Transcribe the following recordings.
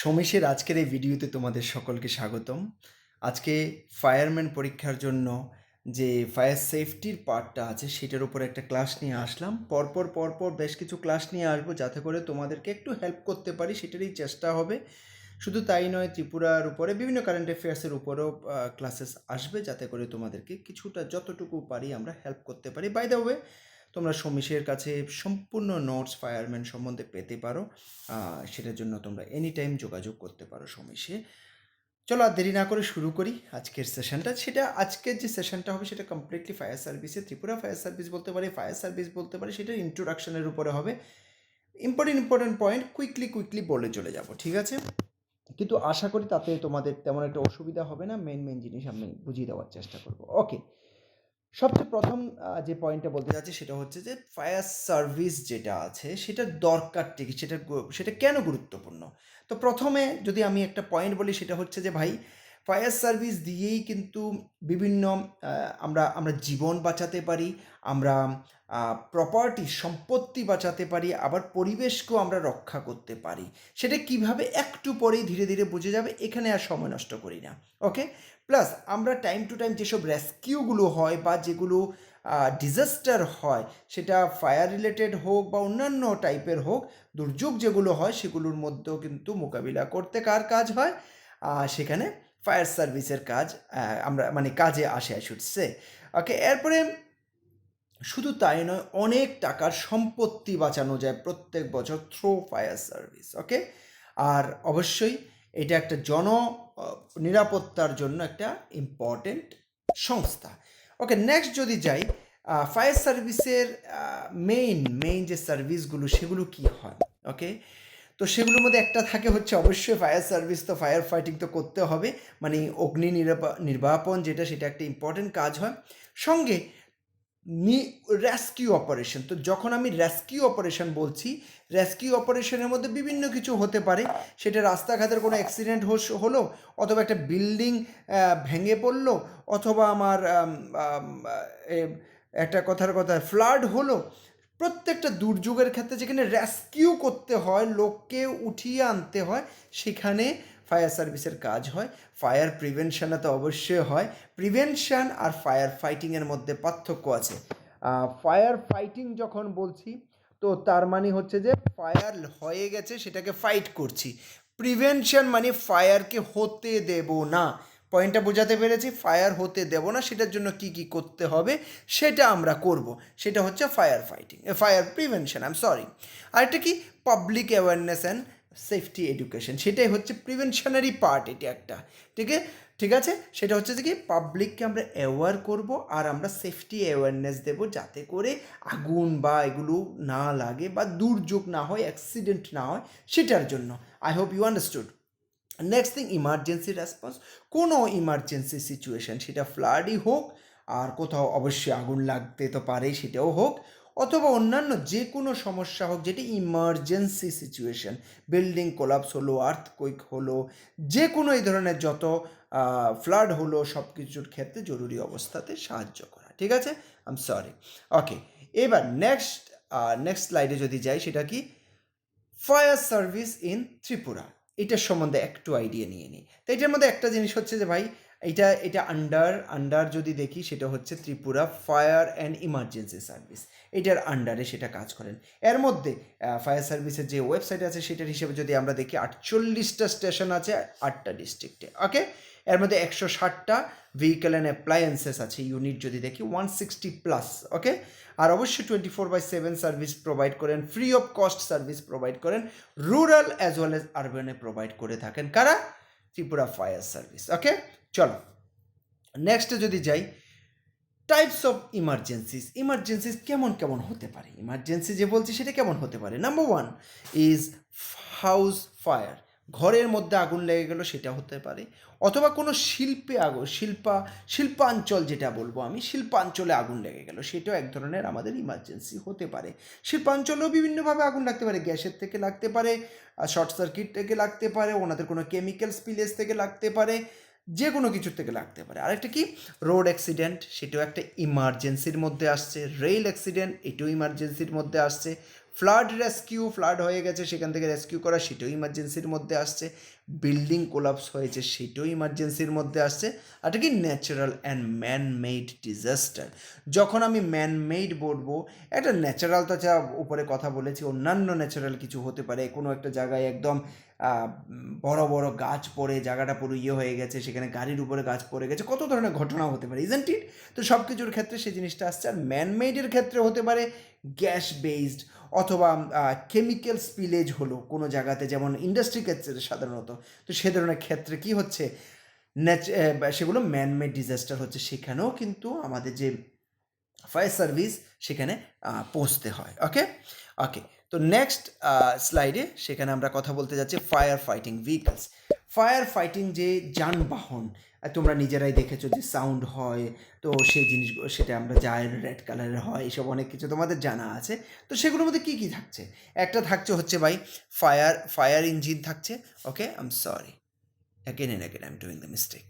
সোমেশের আজকের এই ভিডিওতে তোমাদের সকলকে স্বাগতম। আজকে ফায়ারম্যান পরীক্ষার জন্য যে ফায়ার সেফটির পার্টটা আছে, সেটার উপর একটা ক্লাস নিয়ে আসলাম। পরপর পরপর বেশ কিছু ক্লাস নিয়ে আসব, যাতে করে তোমাদেরকে একটু হেল্প করতে পারি, সেটারই চেষ্টা হবে। শুধু তাই নয়, ত্রিপুরার উপরে বিভিন্ন কারেন্ট অ্যাফেয়ার্সের উপরেও ক্লাসেস আসবে, যাতে করে তোমাদেরকে কিছুটা যতটুকু পারি আমরা হেল্প করতে পারি। বাই দ্য ওয়ে তোমরা সমীশের কাছে সম্পূর্ণ নোটস ফায়ারম্যান সম্বন্ধে পেতে পারো। সেটার জন্য তোমরা এনি টাইম যোগাযোগ করতে পারো সমীশে। চলো আর দেরি না করে শুরু করি আজকের সেশনটা সেটা আজকের যে সেশনটা হবে সেটা কমপ্লিটলি ফায়ার সার্ভিসে ত্রিপুরা ফায়ার সার্ভিস বলতে পারি ফায়ার সার্ভিস বলতে পারি, সেটা ইন্ট্রোডাকশনের উপরে হবে। Important important point quickly quickly বলে চলে যাব, ঠিক আছে? কিন্তু আশা করি তাতে তোমাদের তেমন একটা অসুবিধা হবে না। মেন মেন জিনিস আমি বুঝিয়ে দেওয়ার চেষ্টা করব। ওকে সবচেয়ে প্রথম যে পয়েন্টটা বলতে চাচ্ছি সেটা হচ্ছে যে ফায়ার সার্ভিস যেটা আছে সেটার দরকারটি কি সেটা সেটা কেন গুরুত্বপূর্ণ? তো প্রথমে যদি আমি একটা পয়েন্ট বলি, সেটা হচ্ছে যে ভাই ফায়ার সার্ভিস দিয়েই কিন্তু বিভিন্ন আমরা আমরা জীবন বাঁচাতে পারি, আমরা প্রপার্টি সম্পত্তি বাঁচাতে পারি, আবার পরিবেশকেও আমরা রক্ষা করতে পারি। সেটা কীভাবে? একটু পরেই ধীরে ধীরে বুঝে যাবে, এখানে আর সময় নষ্ট করি না। ওকে প্লাস আমরা টাইম টু টাইম যেসব রেস্কিউগুলো হয় বা যেগুলো ডিজাস্টার হয়, সেটা ফায়ার রিলেটেড হোক বা অন্যান্য টাইপের হোক, দুর্যোগ যেগুলো হয়, সেগুলোর মধ্যেও কিন্তু মোকাবিলা করতে কার কাজ হয়? সেখানে ফায়ার সার্ভিসের কাজ আমরা মানে কাজে আসে আসছে ওকে এরপরে শুধু তাই নয়, অনেক টাকার সম্পত্তি বাঁচানো যায় প্রত্যেক বছর থ্রো ফায়ার সার্ভিস ওকে আর অবশ্যই এটা একটা জন নিরাপত্তার জন্য একটা ইম্পর্টেন্ট সংস্থা ওকে নেক্সট যদি যাই ফায়ার সার্ভিসের মেইন মেইন যে সার্ভিসগুলো সেগুলো কি হয় ওকে তো সেগুলোর মধ্যে একটা থাকে হচ্ছে অবশ্যই ফায়ার সার্ভিস তো ফায়ার ফাইটিং তো করতে হবে মানে অগ্নি নিরাপা- নির্বাপন যেটা, সেটা একটা ইম্পর্টেন্ট কাজ হয়। সঙ্গে রেস্কিউ অপারেশন তো যখন আমি রেস্কিউ অপারেশন বলছি রেস্কিউ অপারেশনের মধ্যে বিভিন্ন কিছু হতে পারে। সেটা রাস্তাঘাটের কোনো অ্যাক্সিডেন্ট হলো, অথবা একটা বিল্ডিং ভেঙে পড়ল, অথবা আমার একটা কথার কথা ফ্লাড হলো। প্রত্যেকটা দুর্যোগের ক্ষেত্রে যেখানে রেস্কিউ করতে হয়, লোককে উঠিয়ে আনতে হয়, সেখানে ফায়ার সার্ভিসের কাজ হয়। ফায়ার প্রিভেনশানে তো অবশ্যই হয়। প্রিভেনশন আর ফায়ার ফাইটিংয়ের মধ্যে পার্থক্য আছে। ফায়ার ফাইটিং যখন বলছি, তো তার মানে হচ্ছে যে ফায়ার হয়ে গেছে, সেটাকে ফাইট করছি। প্রিভেনশন মানে ফায়ারকে হতে দেব না। পয়েন্টটা বোঝাতে পেরেছি, ফায়ার হতে দেব না, সেটার জন্য কি কি করতে হবে, সেটা আমরা করব। সেটা হচ্ছে fire fighting fire prevention, I am sorry. আরেকটা কি? Public awareness and safety education সেটাই হচ্ছে প্রিভেনশনারি পার্ট এটা একটা, ঠিক ঠিক আছে? সেটা হচ্ছে যে কি পাবলিককে আমরা অ্যাওয়ার করব আর আমরা সেফটি অ্যাওয়ারনেস দেব যাতে করে আগুন বা এগুলো না লাগে বা দুর্যোগ না হয় অ্যাক্সিডেন্ট না হয়, সেটার জন্য। I hope you understood next thing emergency response কোনো ইমার্জেন্সি সিচুয়েশন সেটা ফ্লাডই হোক, আর কোথাও অবশ্যই আগুন লাগতে তো পারে সেটাও হোক। অথবা অন্যান্য যে কোনো সমস্যা হোক, যেটি ইমার্জেন্সি সিচুয়েশন বিল্ডিং কোলাপস হলো আর্থকুইক হলো যে কোনো এই ধরনের যত ফ্লাড হলো সব কিছুর ক্ষেত্রে জরুরি অবস্থাতে সাহায্য করা, ঠিক আছে? আম সরি ওকে এবার নেক্সট নেক্সট স্লাইডে যদি যাই, সেটা কি? ফায়ার সার্ভিস ইন ত্রিপুরা, এটার সম্বন্ধে একটু আইডিয়া নিয়ে নিই। তো এটার মধ্যে একটা জিনিস হচ্ছে যে ভাই এটা এটা আন্ডার আন্ডার যদি দেখি সেটা হচ্ছে Tripura fire and emergency service এটার আন্ডারে সেটা কাজ করেন। এর মধ্যে ফায়ার সার্ভিসের যে ওয়েবসাইট আছে সেটার হিসেবে যদি আমরা দেখি, আটচল্লিশটা স্টেশন আছে, আটটা ডিস্ট্রিক্টে ওকে এর মধ্যে একশো ষাটটা ভেহিকেল অ্যান্ড অ্যাপ্লায়েন্সেস আছে ইউনিট যদি দেখি ওয়ান সিক্সটি প্লাস ওকে আর অবশ্যই twenty four by seven service provide করেন free of cost service provide করেন রুরাল অ্যাজ ওয়েল এজ আরবানে প্রোভাইড করে থাকেন। কারা? ত্রিপুরা ফায়ার সার্ভিস ওকে চলো নেক্সটে যদি যাই টাইপস অফ ইমার্জেন্সিস ইমার্জেন্সিস কেমন কেমন হতে পারে? ইমার্জেন্সি যে বলছি সেটা কেমন হতে পারে? Number one is house fire ঘরের মধ্যে আগুন লেগে গেল, সেটা হতে পারে। অথবা কোনো শিল্পে আগুন শিল্পা, শিল্পাঞ্চল যেটা বলব আমি, শিল্পাঞ্চলে আগুন লেগে গেল, সেটাও এক ধরনের আমাদের ইমার্জেন্সি হতে পারে। শিল্পাঞ্চলেও বিভিন্নভাবে আগুন লাগতে পারে, গ্যাসের থেকে লাগতে পারে শর্ট সার্কিট থেকে লাগতে পারে, ওনাদের কোনো কেমিক্যাল স্পিলেজ থেকে লাগতে পারে যে কোনো কিছুর থেকে লাগতে পারে। আরেকটা কি? রোড অ্যাক্সিডেন্ট সেটাও একটা ইমার্জেন্সির মধ্যে আসছে রেল অ্যাক্সিডেন্ট এটাও ইমার্জেন্সির মধ্যে আসছে। ফ্লাড রেস্কিউ ফ্লাড হয়ে গেছে, সেখান থেকে রেস্কিউ করা সেটাও ইমার্জেন্সির মধ্যে আসছে। বিল্ডিং কোলাপস হয়েছে, সেটাও ইমার্জেন্সির মধ্যে আসছে। আর কি natural and man made disaster যখন আমি ম্যান মেড বলব, একটা ন্যাচারাল তো যা উপরে কথা বলেছি, অন্যান্য ন্যাচারাল কিছু হতে পারে, কোনো একটা জায়গায় একদম বড় বড় গাছ পড়ে, জায়গাটা পুরো ইয়ে হয়ে গেছে, সেখানে গাড়ির উপরে গাছ পড়ে গেছে, কত ধরনের ঘটনা হতে পারে ইজেন্ট ইট তো সব কিছুর ক্ষেত্রে সেই জিনিসটা আসছে, আর ম্যানমেডের ক্ষেত্রে হতে পারে গ্যাস বেসড অথবা কেমিক্যাল স্পিলেজ হলো কোনো জায়গাতে, যেমন ইন্ডাস্ট্রি ক্ষেত্রে সাধারণত, তো সে ধরনের ক্ষেত্রে কি হচ্ছে সেগুলো ম্যানমেড ডিজাস্টার হচ্ছে, সেখানেও কিন্তু আমাদের যে ফায়ার সার্ভিস সেখানে পৌঁছতে হয় ওকে ওকে তো নেক্সট স্লাইডে সেখানে আমরা কথা বলতে যাচ্ছি fire fighting vehicles fire fighting যে যানবাহন তোমরা নিজেরাই দেখেছ যে সাউন্ড হয়, তো সেই জিনিসগুলো সেটা আমরা যাই রেড কালারের হয়, এসব অনেক কিছু তোমাদের জানা আছে। তো সেগুলোর মধ্যে কী কী থাকছে? একটা থাকছে হচ্ছে ভাই ফায়ার ফায়ার ইঞ্জিন থাকছে okay I am sorry again and again I am doing the mistake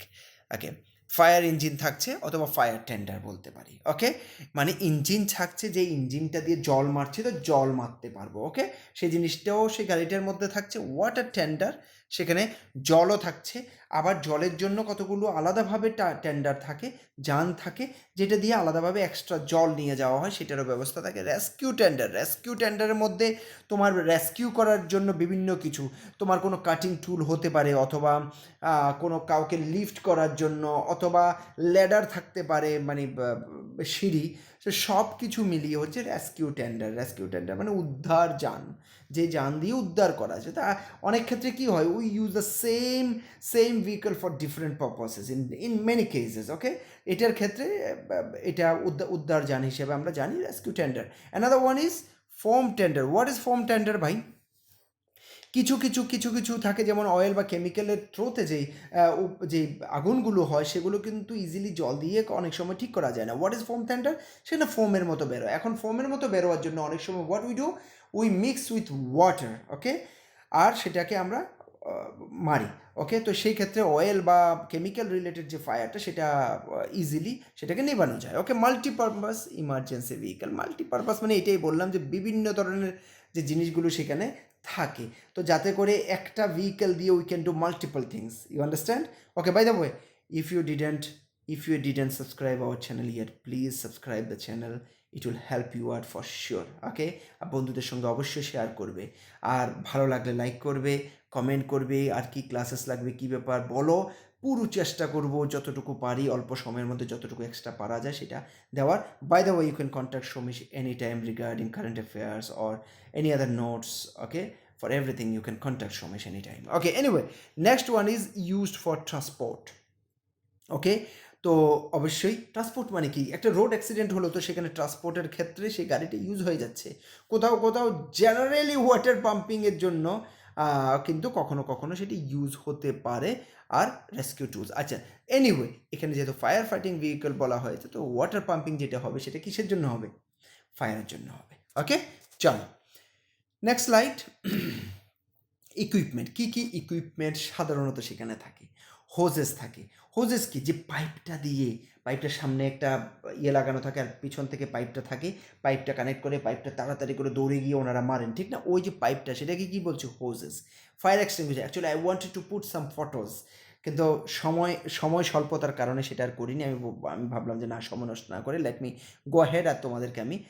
okay fire engine থাকছে অথবা ফায়ার টেন্ডার বলতে পারি ওকে মানে ইঞ্জিন থাকছে যে ইঞ্জিনটা দিয়ে জল মারছে, তো জল মারতে পারব ওকে সেই জিনিসটাও সেই গাড়িটার মধ্যে থাকছে ওয়াটার টেন্ডার সেখানে জলও থাকছে। আবার জলের জন্য কতগুলো আলাদাভাবে টেন্ডার থাকে, যান থাকে, যেটা দিয়ে আলাদাভাবে এক্সট্রা জল নিয়ে যাওয়া হয়, সেটারও ব্যবস্থা থাকে। রেস্কিউ টেন্ডার রেস্কিউ টেন্ডারের মধ্যে তোমার রেস্কিউ করার জন্য বিভিন্ন কিছু। তোমার কোনো কাটিং টুল হতে পারে, অথবা কোনো কাউকে লিফট করার জন্য, অথবা ল্যাডার থাকতে পারে মানে সিঁড়ি, সে সব কিছু মিলিয়ে হচ্ছে রেস্কিউ টেন্ডার রেস্কিউ টেন্ডার মানে উদ্ধার যান। যে যান দিয়ে উদ্ধার করা আছে তা অনেক ক্ষেত্রে কি হয় we use the same same vehicle for different purposes in in many cases okay এটার ক্ষেত্রে, এটা উদ্ধার যান হিসেবে আমরা জানি rescue tender another one is foam tender what is foam tender ভাই? কিছু কিছু কিছু কিছু থাকে যেমন অয়েল বা কেমিক্যালের থ্রোতে যেই যে আগুনগুলো হয়, সেগুলো কিন্তু ইজিলি জল দিয়ে অনেক সময় ঠিক করা যায় না। হোয়াট ইজ ফোম টেন্ডার সেটা ফোমের মতো বেরোয়। এখন ফোমের মতো বেরোয়ার জন্য অনেক সময় what we do we mix with water okay আর সেটাকে আমরা মারি ওকে তো সেই ক্ষেত্রে অয়েল বা কেমিক্যাল রিলেটেড যে ফায়ারটা সেটা ইজিলি সেটাকে নেবানো যায় okay multipurpose emergency vehicle multipurpose মানে এটাই বললাম যে বিভিন্ন ধরনের যে জিনিসগুলো সেখানে থাকে। তো যাতে করে একটা ভেহিকেল দিয়ে we can do multiple things you understand okay by the way if you didn't if you didn't subscribe our channel year please subscribe the channel it will help you R for sure okay বন্ধুদের সঙ্গে অবশ্যই share করবে। আর ভালো লাগলে like করবে comment করবে, আর কি classes লাগবে, কি ব্যাপার বলো। পুরো চেষ্টা করব যতটুকু পারি, অল্প সময়ের মধ্যে যতটুকু এক্সট্রা পারা যায় সেটা দেওয়ার। By the way you can contact সমিশ any time regarding current affairs or any other notes, okay? For everything, you can contact Shomesh anytime, okay? Anyway, next one is used for transport okay তো অবশ্যই transport মানে কি? একটা road accident হলো তো সেখানে ট্রান্সপোর্টের ক্ষেত্রে সেই গাড়িটা ইউজ হয়ে যাচ্ছে। কোথাও কোথাও জেনারেলি ওয়াটার পাম্পিংয়ের জন্য কিন্তু কখনো কখনো সেটি ইউজ হতে পারে। আর রেস্কিউ টুলস আচ্ছা এনিওয়ে এখানে যেহেতু ফায়ার ফাইটিং ভেহিকল বলা হয়েছে, তো ওয়াটার পাম্পিং যেটা হবে সেটা কিসের জন্য হবে? ফায়ারের জন্য হবে। ওকে চলো। নেক্সট লাইট ইকুইপমেন্ট কী কী ইকুইপমেন্ট সাধারণত সেখানে থাকে? হোজেস থাকে। হোজেস কি? যে পাইপটা দিয়ে পাইপটার সামনে একটা ইয়ে লাগানো থাকে আর পিছন থেকে পাইপটা থাকে পাইপটা কানেক্ট করে পাইপটা তাড়াতাড়ি করে দৌড়ে গিয়ে ওনারা মারেন ঠিক না? ওই যে পাইপটা সেটাকে কী বলছে? Hoses fire extinguisher actually I wanted to put some photos কিন্তু সময় সময় স্বল্পতার কারণে সেটা আর করিনি। আমি আমি ভাবলাম যে না সময় নষ্ট না করে লেট মি গো হেড আর তোমাদেরকে আমি আম,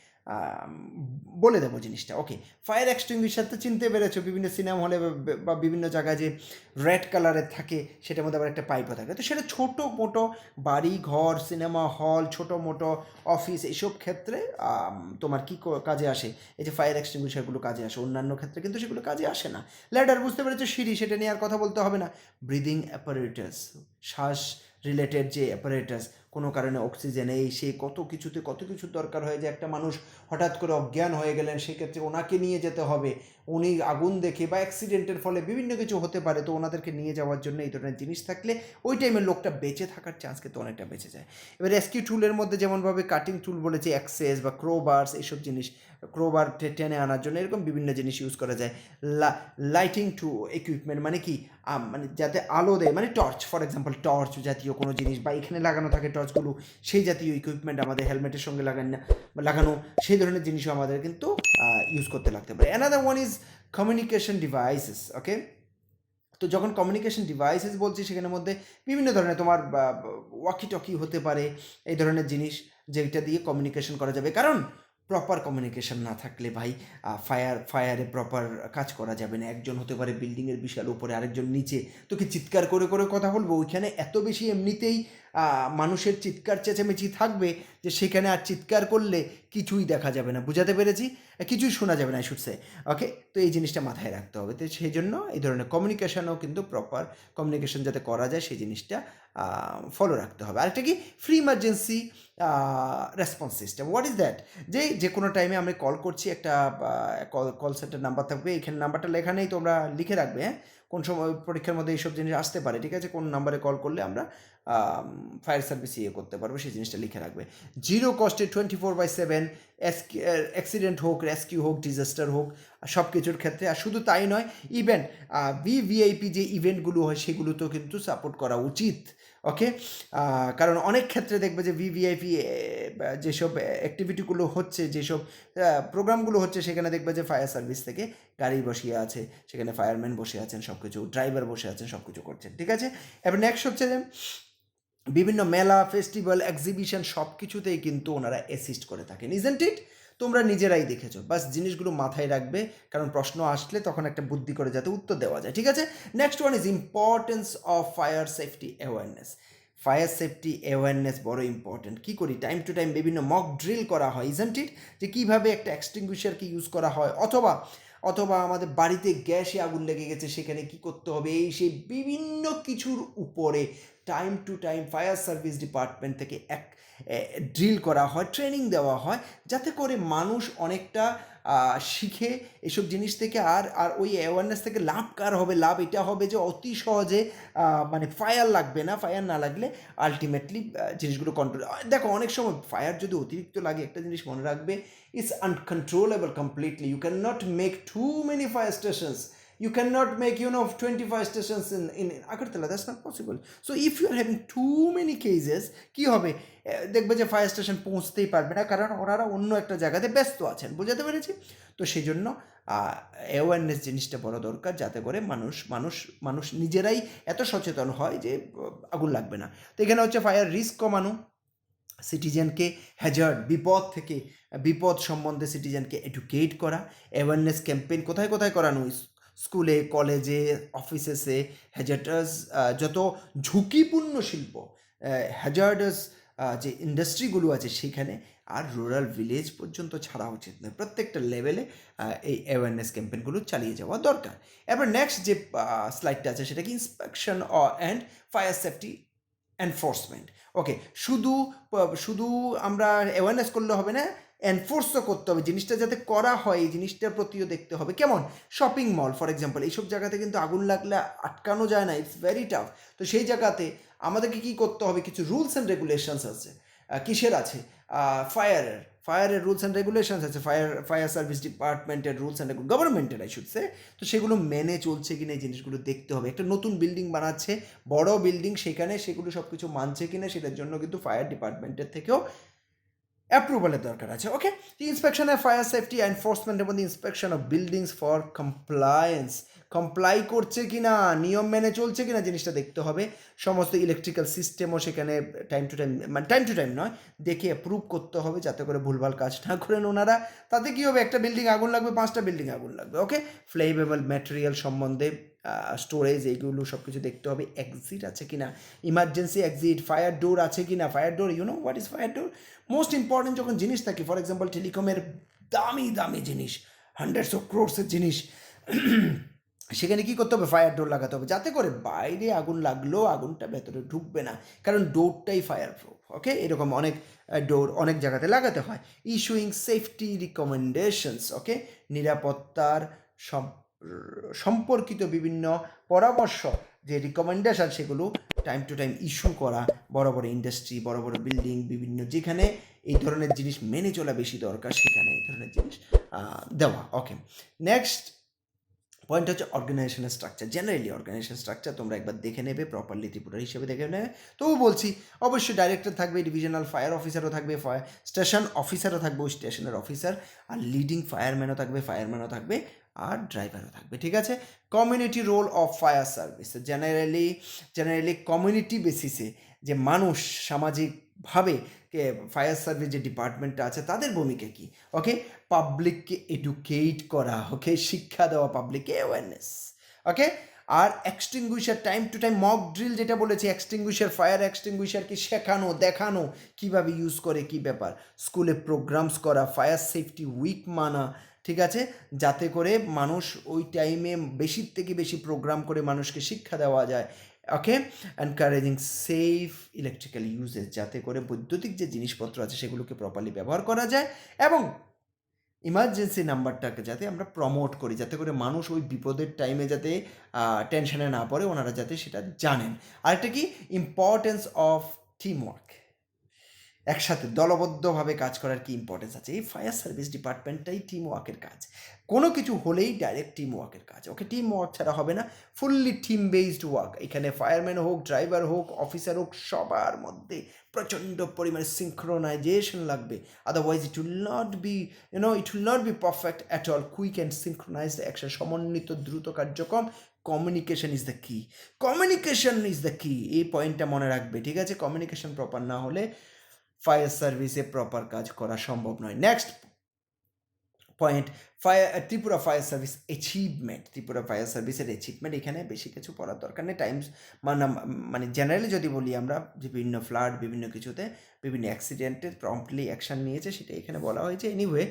বলে দেবো জিনিসটা। ওকে ফায়ার এক্সটিংগুইশার তো চিনতে পেরেছ, বিভিন্ন সিনেমা হলে বা- বিভিন্ন জায়গায় যে রেড কালারের থাকে, সেটার মধ্যে আবার একটা পাইপও থাকে। তো সেটা ছোটো মোটো বাড়ি, ঘর সিনেমা হল ছোটো মোটো অফিস এইসব ক্ষেত্রে তোমার কী কাজে আসে? এই যে ফায়ার এক্সটিংগুইশারগুলো কাজে আসে, অন্যান্য ক্ষেত্রে কিন্তু সেগুলো কাজে আসে না। ল্যাডার বুঝতে পেরেছ? সিঁড়ি, সেটা নিয়ে আর কথা বলতে হবে না। ব্রিদিং অ্যাপারেটাস শ্বাস রিলেটেড যে অ্যাপারেটাস কোনো কারণে অক্সিজেন এই সেই কত কিছুতে কত কিছু দরকার হয় যে একটা মানুষ হঠাৎ করে অজ্ঞান হয়ে গেলেন, সেক্ষেত্রে ওনাকে নিয়ে যেতে হবে। উনি আগুন দেখে বা অ্যাক্সিডেন্টের ফলে বিভিন্ন কিছু হতে পারে, তো ওনাদেরকে নিয়ে যাওয়ার জন্য এই ধরনের জিনিস থাকলে ওই টাইমে লোকটা বেঁচে থাকার চান্স কিন্তু অনেকটা বেঁচে যায়। এবার রেস্কিউ টুলের মধ্যে যেমনভাবে কাটিং টুল বলেছে অ্যাক্সেস বা ক্রোবার্স এইসব জিনিস ক্রোবার টেনে আনার জন্য এরকম বিভিন্ন জিনিস ইউজ করা যায়। লাইটিং টু ইকুইপমেন্ট মানে কি? মানে যাতে আলো দেয় মানে টর্চ ফর এক্সাম্পল টর্চ জাতীয় কোনো জিনিস বা এখানে লাগানো থাকে টর্চগুলো সেই জাতীয় ইকুইপমেন্ট আমাদের হেলমেটের সঙ্গে লাগান না লাগানো, সেই ধরনের জিনিসও আমাদের কিন্তু ইউজ করতে লাগতে পারে। Another one is communication devices okay তো যখন কমিউনিকেশন ডিভাইসেস বলছি, সেখানের মধ্যে বিভিন্ন ধরনের তোমার ওয়াকি টকি হতে পারে, এই ধরনের জিনিস যেটা দিয়ে কমিউনিকেশন করা যাবে। কারণ প্রপার কমিউনিকেশন না থাকলে ভাই ফায়ার ফায়ারে প্রপার কাজ করা যাবে না। একজন হতে পারে বিল্ডিংয়ের বিশাল উপরে, আরেকজন নিচে। তোকে চিৎকার করে করে কথা বলব, ওইখানে এত বেশি এমনিতেই মানুষের চিৎকার চেঁচামেচি থাকবে যে সেখানে আর চিৎকার করলে কিছুই দেখা যাবে না। বুঝাতে পেরেছি? কিছুই শোনা যাবে না শুটসে ওকে তো এই জিনিসটা মাথায় রাখতে হবে। তো সেই জন্য এই ধরনের কমিউনিকেশানও কিন্তু প্রপার কমিউনিকেশন যাতে করা যায়, সেই জিনিসটা ফলো রাখতে হবে। আরেকটা কি? Free emergency response system what is that যে যে কোনো টাইমে আমি কল করছি, একটা কল কল সেন্টার নাম্বার থাকবে। এখানে নাম্বারটা লেখা নেই, তোমরা লিখে রাখবে হ্যাঁ? কোন সময় পরীক্ষার মধ্যে এইসব জিনিস আসতে পারে, ঠিক আছে? কোন নাম্বারে কল করলে আমরা ফায়ার সার্ভিস ইয়ে করতে পারব, সেই জিনিসটা লিখে রাখবে। Zero কস্টে twenty four by seven accident হোক রেস্কিউ হোক ডিজাস্টার হোক সব কিছুর ক্ষেত্রে, আর শুধু তাই নয় ইভেন্ট ভিভিআইপি যে ইভেন্টগুলো হয়, সেগুলোতেও কিন্তু সাপোর্ট করা উচিত। ওকে? কারণ অনেক ক্ষেত্রে দেখবে যে ভিভিআইপি যেসব অ্যাক্টিভিটিগুলো হচ্ছে, যেসব প্রোগ্রামগুলো হচ্ছে, সেখানে দেখবে যে ফায়ার সার্ভিস থেকে গাড়ি বসিয়ে আছে, সেখানে ফায়ারম্যান বসে আছেন সব কিছু ড্রাইভার বসে আছেন সব কিছু করছেন, ঠিক আছে? এবার নেক্সট হচ্ছে যে, বিভিন্ন মেলা ফেস্টিভ্যাল এক্সিবিশন সব কিছুতেই কিন্তু ওনারা অ্যাসিস্ট করে থাকেন ইজেন্ট ইট তোমরা নিজেরাই দেখেছ। বাস জিনিসগুলো মাথায় রাখবে, কারণ প্রশ্ন আসলে তখন একটা বুদ্ধি করে যাতে উত্তর দেওয়া যায়, ঠিক আছে? Next one is importance of fire safety awareness fire safety awareness বড় ইম্পর্টেন্ট কী করি? টাইম টু টাইম বিভিন্ন মক ড্রিল করা হয় ইজেন্ট ইট যে কীভাবে একটা এক্সটিংগুইশারকে ইউজ করা হয়, অথবা অথবা আমাদের বাড়িতে গ্যাসে আগুন লেগে গেছে, সেখানে কি করতে হবে? এই সেই বিভিন্ন কিছুর উপরে time to time fire service department থেকে এক ড্রিল করা হয় ট্রেনিং দেওয়া হয়, যাতে করে মানুষ অনেকটা শিখে এসব জিনিস থেকে আর আর ওই অ্যাওয়ারনেস থেকে লাভ কার হবে? লাভ এটা হবে যে অতি সহজে মানে ফায়ার লাগবে না ফায়ার না লাগলে আলটিমেটলি জিনিসগুলো কন্ট্রোল দেখো অনেক সময় ফায়ার যদি অতিরিক্ত লাগে, একটা জিনিস মনে রাখবে it's uncontrollable completely you can not make too many fire stations you cannot make, you know 25 stations in in agartala that's not possible. So, if you are having too many cases, কি হবে? দেখবে যে fire station পৌঁছতেই পারবে না, কারণ ওনারা অন্য একটা জায়গাতে ব্যস্ত আছেন, বুঝাতে পেরেছি? তো সেই জন্য অ্যাওয়ারনেস জিনিসটা বড় দরকার, যাতে করে মানুষ মানুষ মানুষ নিজেরাই এত সচেতন হয় যে আগুন লাগবে না। তো এখানে হচ্ছে ফায়ার রিস্ক কমানো সিটিজেনকে হ্যাজার্ড বিপদ থেকে, বিপদ সম্বন্ধে সিটিজেনকে এডুকেট করা অ্যাওয়ারনেস ক্যাম্পেইন কোথায় কোথায় করানো স্কুলে, কলেজে, অফিসেসে হ্যাজার্টাস যত ঝুঁকিপূর্ণ শিল্প হ্যাজার্ডাস যে ইন্ডাস্ট্রিগুলো আছে সেখানে আর রুরাল ভিলেজ পর্যন্ত ছাড়া উচিত নয়। প্রত্যেকটা লেভেলে এই অ্যাওয়ারনেস ক্যাম্পেনগুলো চালিয়ে যাওয়া দরকার। এবার নেক্সট যে স্লাইডটা আছে সেটা কি inspection and fire safety enforcement okay শুধু শুধু আমরা অ্যাওয়ারনেস করলে হবে না এনফোর্সও করতে হবে। জিনিসটা যাতে করা হয়, এই জিনিসটার প্রতিও দেখতে হবে। কেমন? শপিং মল ফর এক্সাম্পল এইসব জায়গাতে কিন্তু আগুন লাগলে আটকানো যায় না ইটস ভেরি টাফ তো সেই জায়গাতে আমাদেরকে কি করতে হবে? কিছু রুলস অ্যান্ড রেগুলেশনস আছে। কিসের আছে? ফায়ারের ফায়ারের রুলস অ্যান্ড রেগুলেশনস আছে। ফায়ার ফায়ার সার্ভিস ডিপার্টমেন্টের রুলস অ্যান্ড গভর্নমেন্টের আই শুড তো সেগুলো মেনে চলছে কিনা এই জিনিসগুলো দেখতে হবে। একটা নতুন বিল্ডিং বানাচ্ছে, বড় বিল্ডিং সেখানে সেগুলো সব কিছু মানছে কিনা, সেটার জন্য কিন্তু ফায়ার ডিপার্টমেন্টের থেকেও অ্যাপ্রুভালের দরকার আছে okay inspection of fire safety enforcement এবং inspection of buildings for compliance comply করছে কি না নিয়ম মেনে চলছে কি না জিনিসটা দেখতে হবে। সমস্ত ইলেকট্রিক্যাল সিস্টেমও সেখানে টাইম টু টাইম মানে টাইম টু টাইম নয়, দেখে অ্যাপ্রুভ করতে হবে যাতে করে ভুলভাল কাজ না করেন ওনারা। তাতে কী হবে? একটা বিল্ডিং আগুন লাগবে, পাঁচটা বিল্ডিং আগুন লাগবে ওকে ফ্লেমেবল ম্যাটেরিয়াল সম্বন্ধে স্টোরেজ এইগুলো সব কিছু দেখতে হবে। এক্সিট আছে কি না ইমার্জেন্সি এক্সিট ফায়ার ডোর আছে কি না fire door you know what is fire door most important যখন জিনিস থাকে ফর এক্সাম্পল টেলিকমের দামি দামি জিনিস হান্ড্রেডস অফ ক্রোর্সের জিনিস সেখানে কি করতে হবে? ফায়ার ডোর লাগাতে হবে। যাতে করে বাইরে আগুন লাগলেও আগুনটা ভেতরে ঢুকবে না। কারণ ডোরটাই ফায়ার প্রুফ ওকে এরকম অনেক ডোর অনেক জায়গাতে লাগাতে হয়। ইস্যুইং সেফটি রিকমেন্ডেশনস ওকে নিরাপত্তার সম- সম্পর্কিত বিভিন্ন পরামর্শ, যে রিকমেন্ডেশন সেগুলো টাইম টু টাইম ইস্যু করা, বড় বড় ইন্ডাস্ট্রি বড় বড় বিল্ডিং বিভিন্ন যেখানে এই ধরনের জিনিস মেনে চলা বেশি দরকার, সেখানে এই ধরনের জিনিস দেওয়া ওকে নেক্সট পয়েন্ট হচ্ছে অর্গানাইজেশনের স্ট্রাকচার জেনারেলি অর্গানাইজেশন স্ট্রাকচার তোমরা একবার দেখে নেবে প্রপারলি ত্রিপুরা হিসেবে দেখে নেবে। তবু বলছি, অবশ্যই ডাইরেক্টর থাকবে ডিভিশনাল ফায়ার অফিসারও থাকবে ফায়ার স্টেশন অফিসারও থাকবে, ওই স্টেশনের অফিসার আর লিডিং ফায়ারম্যানও থাকবে ফায়ারম্যানও থাকবে, আর ড্রাইভারও থাকবে, ঠিক আছে? Community role of fire service generally generally community বেসিসে যে মানুষ সামাজিকভাবে ফায়ার সার্ভিস যে ডিপার্টমেন্টটা আছে, তাদের ভূমিকা কী? ওকে পাবলিককে এডুকেট করা ওকে শিক্ষা দেওয়া পাবলিককে awareness okay R extinguisher time to time mock drill যেটা বলেছি এক্সটিংগুইশার ফায়ার এক্সটিংগুইশারকে শেখানো, দেখানো, কীভাবে ইউজ করে, কি ব্যাপার? স্কুলে প্রোগ্রামস করা ফায়ার সেফটি উইক মানা, ঠিক আছে? যাতে করে মানুষ ওই টাইমে বেশির থেকে বেশি প্রোগ্রাম করে মানুষকে শিক্ষা দেওয়া যায় okay encouraging safe electrical usages যাতে করে বৈদ্যুতিক যে জিনিসপত্র আছে সেগুলোকে প্রপারলি ব্যবহার করা যায় এবং ইমার্জেন্সি নাম্বারটাকে যাতে আমরা প্রমোট করি, যাতে করে মানুষ ওই বিপদের টাইমে যাতে টেনশনে না পড়ে, ওনারা যাতে সেটা জানেন। আরেকটা কি? ইম্পর্টেন্স অফ টিম ওয়ার্ক একসাথে দলবদ্ধভাবে কাজ করার কি ইম্পর্টেন্স আছে? এই ফায়ার সার্ভিস ডিপার্টমেন্টটাই টিম ওয়ার্কের কাজ। কোনো কিছু হলেই ডাইরেক্ট টিম ওয়ার্কের কাজ। ওকে টিম ওয়ার্ক ছাড়া হবে না ফুললি টিম বেসড ওয়ার্ক এখানে ফায়ারম্যান হোক ড্রাইভার হোক অফিসার হোক, সবার মধ্যে প্রচণ্ড পরিমাণে সিঙ্ক্রোনাইজেশন লাগবে। Otherwise it will not be you know it will not be perfect at all quick and synchronised একসাথে সমন্বিত, দ্রুত কার্যক্রম। Communication is the key communication is the key এই পয়েন্টটা মনে রাখবে, ঠিক আছে? কমিউনিকেশন প্রপার না হলে ফায়ার সার্ভিসে প্রপার কাজ করা সম্ভব নয়। Next point fire Tripura fire service achievement Tripura fire সার্ভিসের অ্যাচিভমেন্ট এখানে বেশি কিছু পড়ার দরকার নেই। টাইমস মানে মানে জেনারেলি যদি বলি আমরা, বিভিন্ন ফ্লাড বিভিন্ন কিছুতে বিভিন্ন অ্যাক্সিডেন্টের প্রম্পটলি অ্যাকশান নিয়েছে, সেটা এখানে বলা হয়েছে। Anyway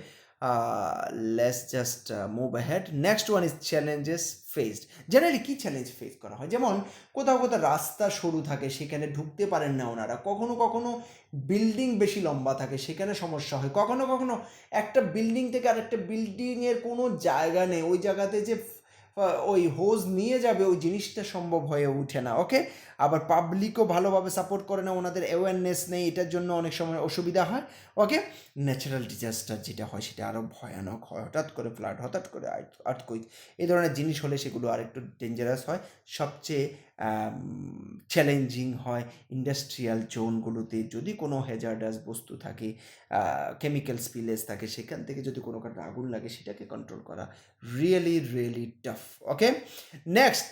let's just move ahead next one is challenges faced generally key challenge face করা হয়? যেমন, কোথাও কোথাও রাস্তা সরু থাকে, সেখানে ঢুকতে পারেন না ওনারা। কখনো কখনো বিল্ডিং বেশি লম্বা থাকে, সেখানে সমস্যা হয়। কখনো কখনো একটা বিল্ডিং থেকে আরেকটা বিল্ডিংয়ের কোনো জায়গা নেই। ওই জায়গাতে যে ওই হোজ নিয়ে যাবে, ওই জিনিসটা সম্ভব হয়ে ওঠে না ওকে আবার পাবলিকও ভালোভাবে সাপোর্ট করে না, ওনাদের অ্যাওয়ারনেস নেই, এটার জন্য অনেক সময় অসুবিধা হয়। ওকে? ন্যাচারাল ডিজাস্টার যেটা হয়, সেটা আরও ভয়ানক হয়। হঠাৎ করে ফ্লাড হঠাৎ করে আর্থকুইক এই ধরনের জিনিস হলে সেগুলো আরেকটু ডেঞ্জারাস হয়। সবচেয়ে চ্যালেঞ্জিং হয় ইন্ডাস্ট্রিয়াল জোনগুলোতে। যদি কোনো হেজার্ডাস বস্তু থাকে কেমিক্যাল স্পিলেজ থাকে, সেখান থেকে যদি কোনো কারণে আগুন লাগে, সেটাকে কন্ট্রোল করা really really tough okay next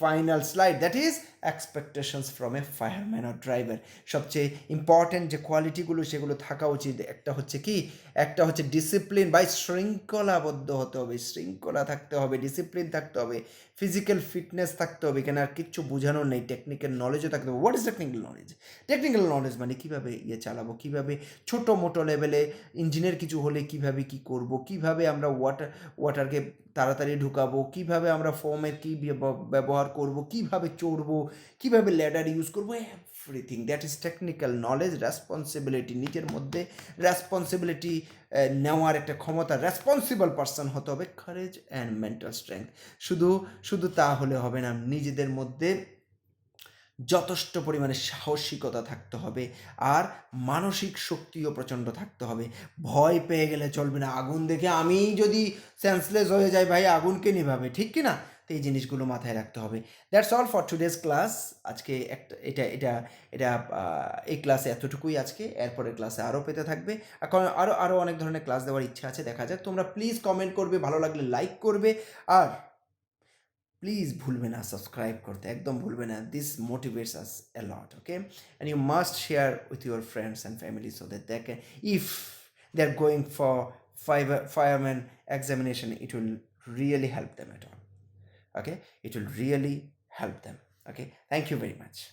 final slide that is expectations from a fireman or driver সবচেয়ে ইম্পর্ট্যান্ট যে কোয়ালিটিগুলো সেগুলো থাকা উচিত। একটা হচ্ছে কি একটা হচ্ছে ডিসিপ্লিন বাই শৃঙ্খলাবদ্ধ হতে হবে, শৃঙ্খলা থাকতে হবে ডিসিপ্লিন থাকতে হবে ফিজিক্যাল ফিটনেস থাকতে হবে, এখানে আর কিচ্ছু বোঝানোর নেই টেকনিক্যাল নলেজও থাকতে হবে। What is technical knowledge technical knowledge মানে কীভাবে ইয়ে চালাবো, কীভাবে ছোটো মোটো লেভেলে ইঞ্জিনের কিছু হলে কীভাবে কি করব, কীভাবে আমরা ওয়াটার ওয়াটারকে তাড়াতাড়ি ঢুকাবো, কীভাবে আমরা ফোমের কী ব্যবহার করব, কীভাবে চড়বো, কীভাবে ল্যাডার ইউজ করব everything that is technical knowledge responsibility নিজের মধ্যে রেসপন্সিবিলিটি নেওয়ার একটা ক্ষমতা রেসপন্সিবল পার্সন হতে হবে কারেজ অ্যান্ড মেন্টাল স্ট্রেংথ শুধু শুধু তা হলে হবে না, নিজেদের মধ্যে যথেষ্ট পরিমাণে সাহসিকতা থাকতে হবে আর মানসিক শক্তিও প্রচণ্ড থাকতে হবে। ভয় পেয়ে গেলে চলবে না। আগুন দেখে আমি যদি সেন্সলেস হয়ে যাই ভাই, আগুনকে নিভাবে, ঠিক কি না তো এই জিনিসগুলো মাথায় রাখতে হবে। That's all for today's class আজকে একটা, এটা এটা এটা এই ক্লাসে এতটুকুই আজকে। এরপরের ক্লাসে আরও পেতে থাকবে। এখন আরও আরও অনেক ধরনের ক্লাস দেওয়ার ইচ্ছা আছে, দেখা যাক। তোমরা প্লিজ কমেন্ট করবে, ভালো লাগলে লাইক করবে। আর প্লিজ ভুলবে না সাবস্ক্রাইব করতে, একদম ভুলবে না। This motivates us a lot okay and you must share with your friends and family so that that if they are going for fiber fireman examination it will really help them at all. Okay? It will really help them okay? Thank you very much